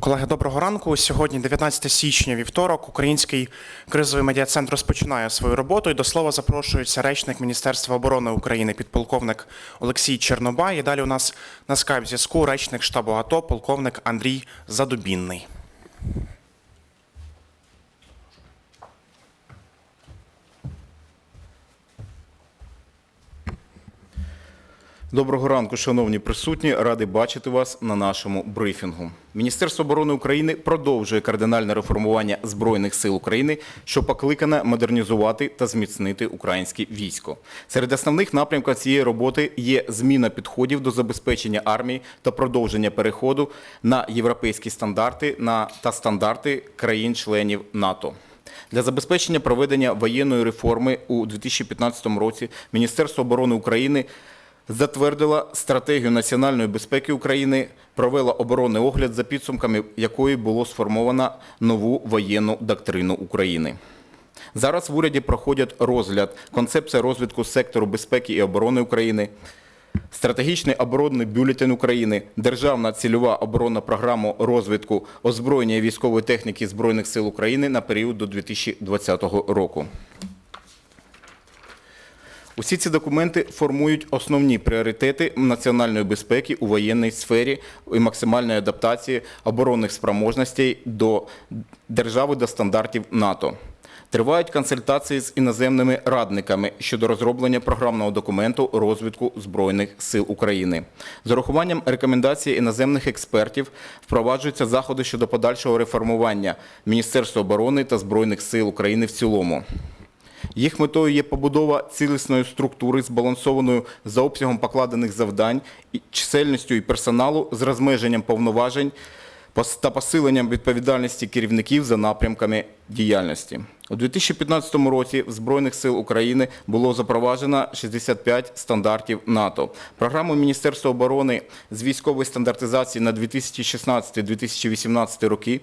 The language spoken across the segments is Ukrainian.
Колеги, доброго ранку. Сьогодні 19 січня, вівторок. Український кризовий медіа-центр розпочинає свою роботу. І до слова запрошується речник Міністерства оборони України, підполковник Олексій Чернобай. І далі у нас на скайп зв'язку речник штабу АТО, полковник Андрій Задубінний. Доброго ранку, шановні присутні. Радий бачити вас на нашому брифінгу. Міністерство оборони України продовжує кардинальне реформування збройних сил України, що покликане модернізувати та зміцнити українське військо. Серед основних напрямків цієї роботи є зміна підходів до забезпечення армії та продовження переходу на європейські стандарти на та стандарти країн-членів НАТО. Для забезпечення проведення воєнної реформи у 2015 році Міністерство оборони України затвердила стратегію національної безпеки України, провела оборонний огляд, за підсумками якої було сформовано нову воєнну доктрину України. Зараз в уряді проходять розгляд концепція розвитку сектору безпеки і оборони України, стратегічний оборонний бюлетень України, державна цільова оборонна програма розвитку озброєння військової техніки Збройних сил України на період до 2020 року. Усі ці документи формують основні пріоритети національної безпеки у воєнній сфері і максимальної адаптації оборонних спроможностей до держави до стандартів НАТО. Тривають консультації з іноземними радниками щодо розроблення програмного документу розвитку Збройних сил України. З урахуванням рекомендацій іноземних експертів впроваджуються заходи щодо подальшого реформування Міністерства оборони та Збройних сил України в цілому. Їх метою є побудова цілісної структури, збалансованою за обсягом покладених завдань, чисельністю і персоналу з розмеженням повноважень та посиленням відповідальності керівників за напрямками діяльності. У 2015 році в Збройних сил України було запроваджено 65 стандартів НАТО. Програму Міністерства оборони з військової стандартизації на 2016-2018 роки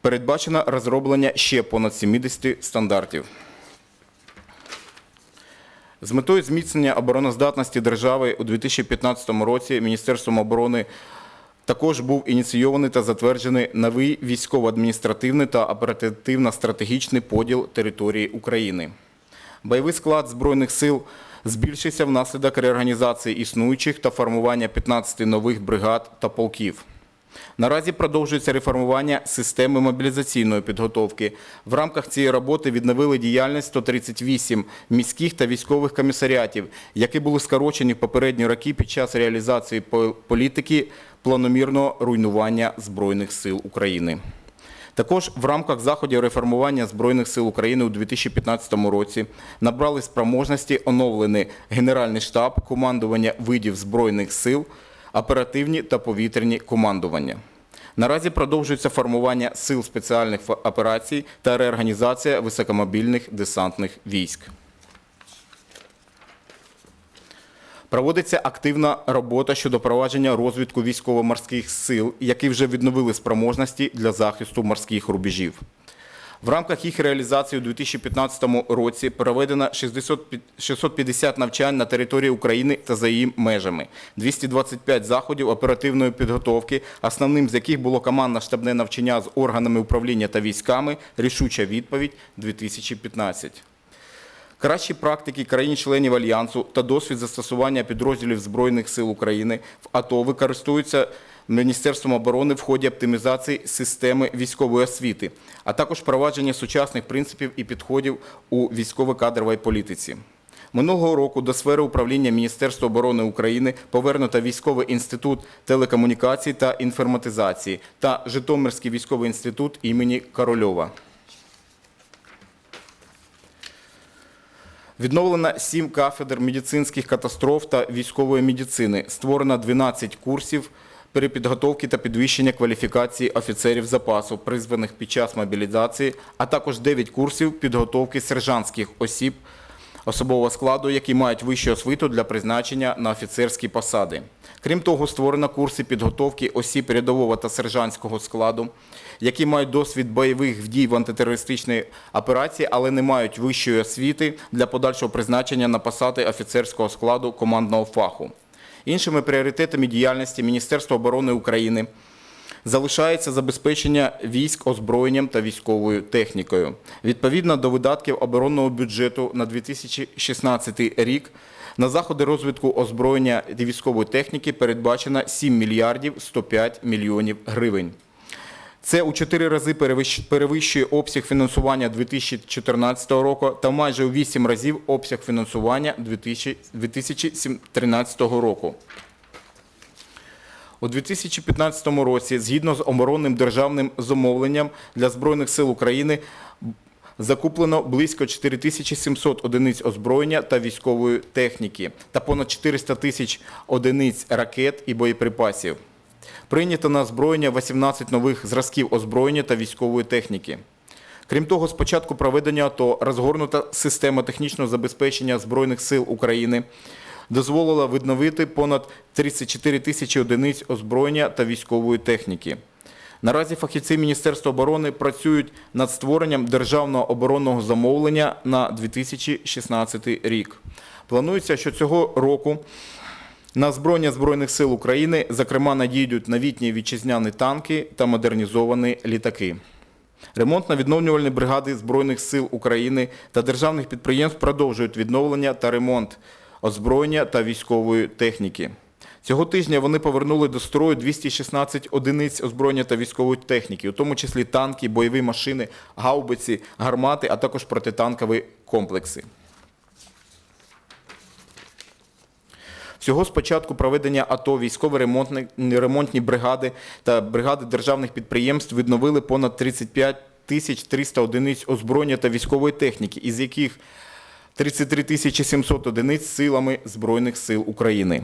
передбачено розроблення ще понад 70 стандартів. З метою зміцнення обороноздатності держави у 2015 році Міністерством оборони також був ініційований та затверджений новий військово-адміністративний та оперативно-стратегічний поділ території України. Бойовий склад Збройних сил збільшився внаслідок реорганізації існуючих та формування 15 нових бригад та полків. Наразі продовжується реформування системи мобілізаційної підготовки. В рамках цієї роботи відновили діяльність 138 міських та військових комісаріатів, які були скорочені в попередні роки під час реалізації політики планомірного руйнування Збройних сил України. Також в рамках заходів реформування Збройних сил України у 2015 році набрали спроможності оновлений Генеральний штаб командування видів Збройних сил, оперативні та повітряні командування. Наразі продовжується формування сил спеціальних операцій та реорганізація високомобільних десантних військ. Проводиться активна робота щодо провадження розвитку військово-морських сил, які вже відновили спроможності для захисту морських рубежів. В рамках їх реалізації у 2015 році проведено 650 навчань на території України та за її межами, 225 заходів оперативної підготовки, основним з яких було командно-штабне навчання з органами управління та військами, рішуча відповідь 2015. Кращі практики країн-членів Альянсу та досвід застосування підрозділів Збройних сил України в АТО використовуються Міністерством оборони в ході оптимізації системи військової освіти, а також впровадження сучасних принципів і підходів у військово-кадровій політиці. Минулого року до сфери управління Міністерства оборони України повернуто Військовий інститут телекомунікацій та інформатизації та Житомирський військовий інститут імені Корольова. Відновлено 7 кафедр медицинських катастроф та військової медицини. Створено 12 курсів перепідготовки та підвищення кваліфікації офіцерів запасу, призваних під час мобілізації, а також 9 курсів підготовки сержантських осіб особового складу, які мають вищу освіту для призначення на офіцерські посади. Крім того, створено курси підготовки осіб рядового та сержантського складу, які мають досвід бойових дій в антитерористичній операції, але не мають вищої освіти для подальшого призначення на посади офіцерського складу командного фаху. Іншими пріоритетами діяльності Міністерства оборони України залишається забезпечення військ озброєнням та військовою технікою. Відповідно до видатків оборонного бюджету на 2016 рік на заходи розвитку озброєння та військової техніки передбачено 7 мільярдів 105 мільйонів гривень. Це у чотири рази перевищ- перевищує обсяг фінансування 2014 року та майже у вісім разів обсяг фінансування 2013 року. У 2015 році, згідно з оборонним державним замовленням для Збройних сил України, закуплено близько 4700 одиниць озброєння та військової техніки та понад 400 тисяч одиниць ракет і боєприпасів. Прийнято на озброєння 18 нових зразків озброєння та військової техніки. Крім того, з початку проведення АТО розгорнута система технічного забезпечення Збройних сил України дозволила відновити понад 34 тисячі одиниць озброєння та військової техніки. Наразі фахівці Міністерства оборони працюють над створенням державного оборонного замовлення на 2016 рік. Планується, що цього року на озброєння Збройних сил України, зокрема, надійдуть новітні вітчизняні танки та модернізовані літаки. Ремонтно-відновлювальні бригади Збройних сил України та державних підприємств продовжують відновлення та ремонт озброєння та військової техніки. Цього тижня вони повернули до строю 216 одиниць озброєння та військової техніки, у тому числі танки, бойові машини, гаубиці, гармати, а також протитанкові комплекси. Всього з початку проведення АТО військові ремонтні, ремонтні бригади та бригади державних підприємств відновили понад 35 тисяч 300 одиниць озброєння та військової техніки, із яких 33 тисячі 700 одиниць силами Збройних сил України.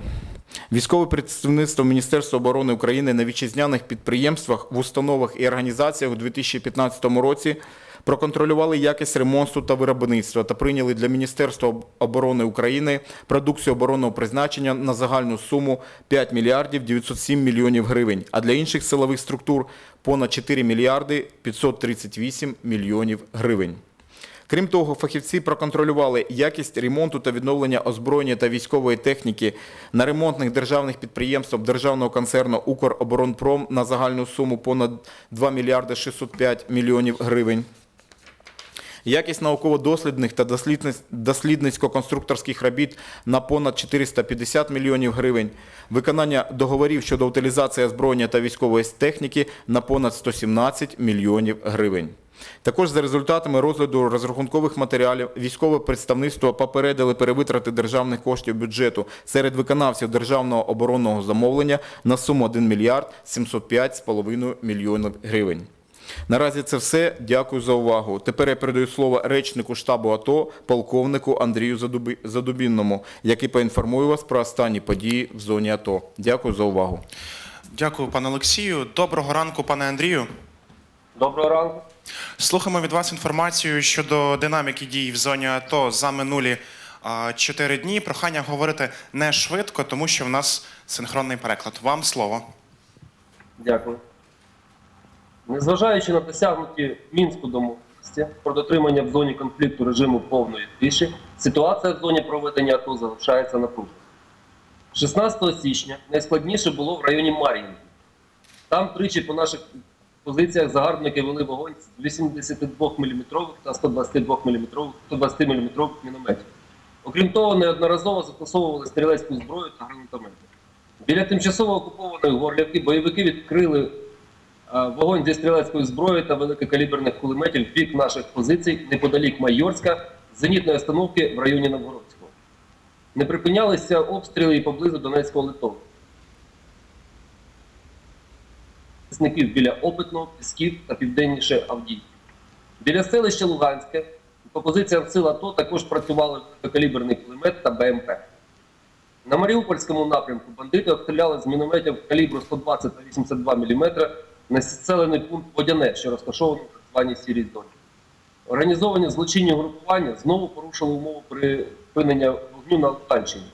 Військове представництво Міністерства оборони України на вітчизняних підприємствах, в установах і організаціях у 2015 році проконтролювали якість ремонту та виробництва та прийняли для Міністерства оборони України продукцію оборонного призначення на загальну суму 5 мільярдів 907 мільйонів гривень, а для інших силових структур понад 4 мільярди 538 мільйонів гривень. Крім того, фахівці проконтролювали якість ремонту та відновлення озброєння та військової техніки на ремонтних державних підприємствах державного концерну «Укроборонпром» на загальну суму понад 2 мільярди 605 мільйонів гривень. Якість науково-дослідних та дослідницько-конструкторських робіт на понад 450 мільйонів гривень, виконання договорів щодо утилізації озброєння та військової техніки на понад 117 мільйонів гривень. Також за результатами розгляду розрахункових матеріалів військове представництво попередили перевитрати державних коштів бюджету серед виконавців державного оборонного замовлення на суму 1 мільярд 705,5 мільйонів гривень. Наразі це все. Дякую за увагу. Тепер я передаю слово речнику штабу АТО, полковнику Андрію Задубінному, який поінформує вас про останні події в зоні АТО. Дякую за увагу. Дякую, пане Олексію. Доброго ранку, пане Андрію. Доброго ранку. Слухаємо від вас інформацію щодо динаміки дій в зоні АТО за минулі чотири дні. Прохання говорити не швидко, тому що в нас синхронний переклад. Вам слово. Дякую. Незважаючи на досягнуті Мінську домовленості про дотримання в зоні конфлікту режиму повної тиші, ситуація в зоні проведення АТО залишається напруженою. 16 січня найскладніше було в районі Мар'їнки. Там тричі по наших позиціях загарбники вели вогонь з 82 мм та 122 мм, 120 мм мінометів. Окрім того, неодноразово застосовували стрілецьку зброю та гранатомети. Біля тимчасово окупованої Горлівки бойовики відкрили вогонь зі стрілецької зброї та великокаліберних кулеметів бік наших позицій неподалік Майорська, зенітної установки в районі Новгородського. Не припинялися обстріли і поблизу Донецького литову. Біля Опитного, Пісків та південніше Авдіївки. Біля селища Луганське по позиціям сил АТО також працювали великокаліберний кулемет та БМП. На Маріупольському напрямку бандити обстріляли з мінометів калібру 120 та 82 мм населений пункт Водяне, що розташований в так званій сірій зоні. Організовані злочинні групування знову порушили умови припинення вогню на Луганщині.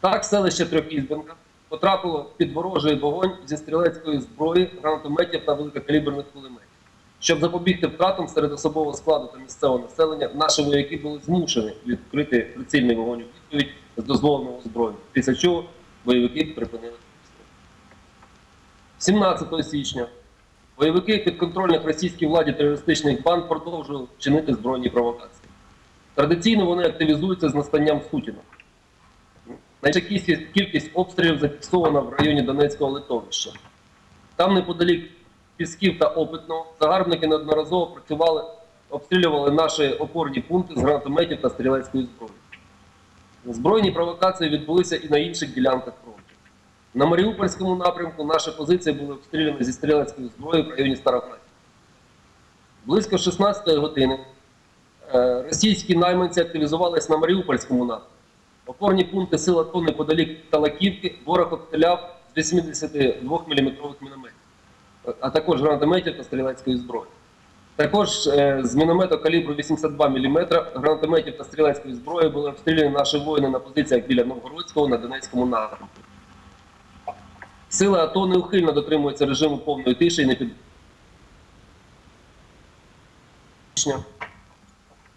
Так, селище Трьохізбенка потрапило під ворожий вогонь зі стрілецької зброї, гранатометів та великокаліберних кулеметів. Щоб запобігти втратам серед особового складу та місцевого населення, наші вояки були змушені відкрити прицільний вогонь у відповідь з дозволеного зброю, після чого бойовики припинили. 17 січня бойовики підконтрольних російській владі терористичних банд продовжують чинити збройні провокації. Традиційно вони активізуються з настанням. Найбільша кількість, кількість обстрілів зафіксована в районі Донецького литовища. Там неподалік Пісків та Опитного загарбники неодноразово працювали, обстрілювали наші опорні пункти з гранатометів та стрілецької зброї. Збройні провокації відбулися і на інших ділянках фронту. На Маріупольському напрямку наші позиції були обстріляні зі стрілецької зброї в районі Старогнатів. Близько 16 години е, російські найманці активізувалися на Маріупольському напрямку. Опорні пункти сил АТО неподалік Талаківки ворог обстріляв з 82 мм мінометів, а також гранатометів та стрілецької зброї. Також е, з міномету калібру 82 мм гранатометів та стрілецької зброї були обстріляні наші воїни на позиціях біля Новгородського на Донецькому напрямку. Сили АТО неухильно дотримуються режиму повної тиші і не під...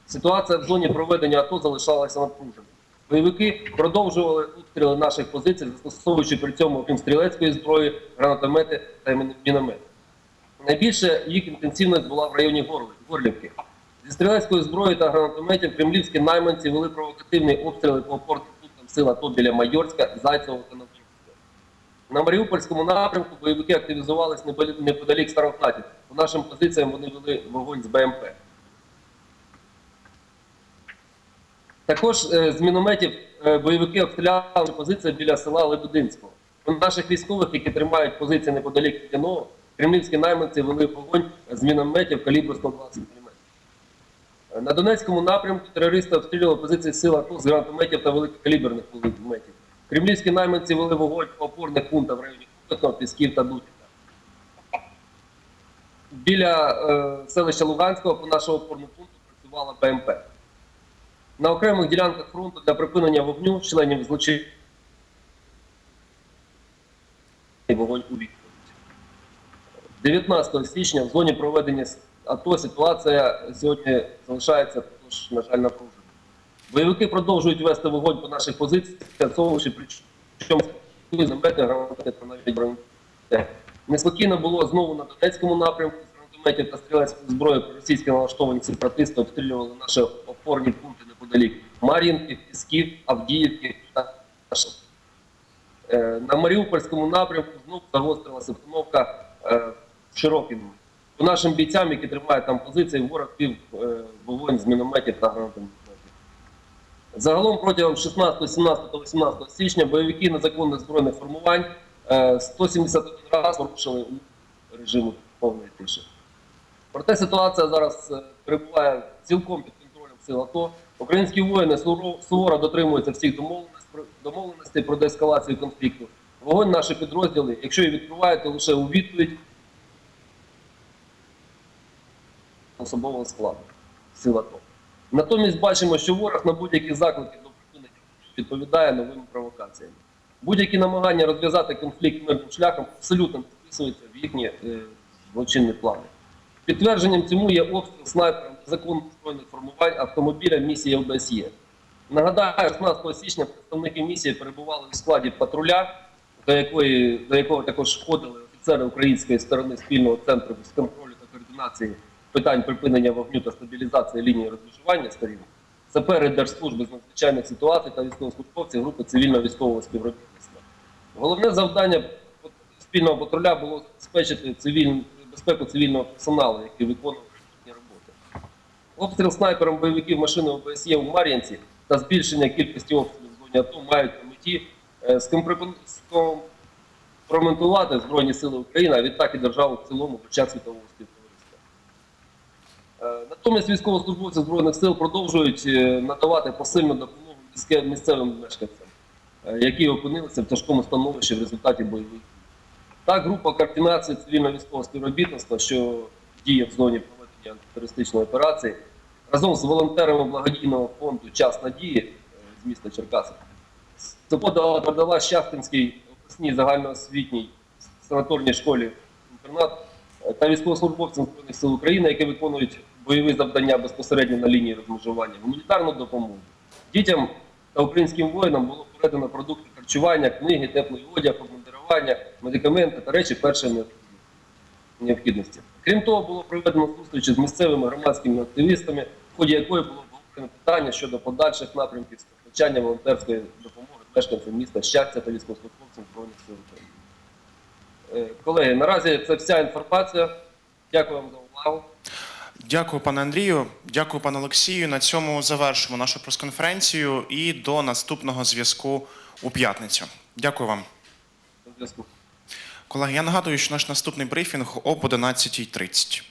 Ситуація в зоні проведення АТО залишалася напруженою. Бойовики продовжували обстріли наших позицій, застосовуючи при цьому, окрім стрілецької зброї, гранатомети та міномети. Найбільше їх інтенсивність була в районі Горлівки. Зі стрілецької зброї та гранатометів кремлівські найманці вели провокативні обстріли по опорним пунктам сил АТО біля Майорська, Зайцевого та Новгородська. На Маріупольському напрямку бойовики активізувалися неподалік- неподалік По нашим позиціям вони вели вогонь з БМП. Також е, з мінометів е, бойовики обстріляли позиції біля села Лебединського. У наших військових, які тримають позиції неподалік Кіного, кремлівські найманці вели вогонь з мінометів калібру 120 мм. Е, На Донецькому напрямку терористи обстрілювали позиції сил АТО з гранатометів та великокаліберних кулеметів. Кремлівські найманці вели вогонь по опорних пунктах в районі Купетного, Пісків та Дутіка. Біля е, селища Луганського по нашому опорному пункту працювала БМП. На окремих ділянках фронту для припинення вогню членів злочин вогонь у відповідь. 19 січня в зоні проведення АТО ситуація сьогодні залишається також, на жаль, напруженою. Бойовики продовжують вести вогонь по наших позиціях, застосовуючи причому замети гранати та навіть бронетехніку. Неспокійно було знову на Донецькому напрямку з гранатометів та стрілецької зброї російські налаштовані сепаратисти обстрілювали наші опорні пункти неподалік Мар'їнки, Пісків, Авдіївки та Шах. Е, На Маріупольському напрямку знову загострилася обстановка е, в Широкіному. По нашим бійцям, які тримають там позиції, ворог пів е, вогонь з мінометів та гранатометів. Загалом протягом 16, 17 та 18 січня бойовики незаконних збройних формувань е, 171 раз порушили режиму повної тиші. Проте ситуація зараз е, перебуває цілком під контролем сил АТО. Українські воїни суворо дотримуються всіх домовленостей про деескалацію конфлікту. Вогонь наші підрозділи, якщо і відкривають, то лише у відповідь особового складу сил АТО. Натомість бачимо, що ворог на будь-які заклики до припинення відповідає новими провокаціями. Будь-які намагання розв'язати конфлікт мирним шляхом абсолютно не вписуються в їхні е, злочинні плани. Підтвердженням цьому є обстріл снайпером законних збройних формувань автомобіля місії ОБСЄ. Нагадаю, 16 січня представники місії перебували у складі патруля, до, якої, до якого також входили офіцери української сторони спільного центру з контролю та координації питань припинення вогню та стабілізації лінії розмежування сторін, сапери Держслужби з надзвичайних ситуацій та військовослужбовці групи цивільного військового співробітництва. Головне завдання спільного патруля було забезпечити цивільну безпеку цивільного персоналу, який виконував роботи. Обстріл снайпером бойовиків машини ОБСЄ у Мар'їнці та збільшення кількості обстрілів в зоні АТО мають на меті е, скомпрометувати Збройні Сили України, а відтак і державу в цілому очах світового співтовариства. Е, Натомість військовослужбовці Збройних сил продовжують е, надавати посильну допомогу місцевим мешканцям, е, які опинилися в тяжкому становищі в результаті бойових дій. Так, група координації цивільно-військового співробітництва, що діє в зоні проведення антитерористичної операції, разом з волонтерами благодійного фонду Час надії з міста Черкаси, подала продала Щастинській обласній загальноосвітній санаторній школі інтернат та військовослужбовцям Збройних сил України, які виконують бойові завдання безпосередньо на лінії розмежування, гуманітарну допомогу. Дітям та українським воїнам було передано продукти харчування, книги, теплий одяг, обмундирування медикаменти та речі першої необхідності. Крім того, було проведено зустрічі з місцевими громадськими активістами, в ході якої було обговорено питання щодо подальших напрямків постачання волонтерської допомоги мешканцям міста щастя та військовослужбовцям Збройних сил України. Е, Колеги, наразі це вся інформація. Дякую вам за увагу. Дякую, пане Андрію. Дякую, пане Олексію. На цьому завершимо нашу прес-конференцію і до наступного зв'язку у п'ятницю. Дякую вам. До зв'язку. Колеги, я нагадую, що наш наступний брифінг об 11.30.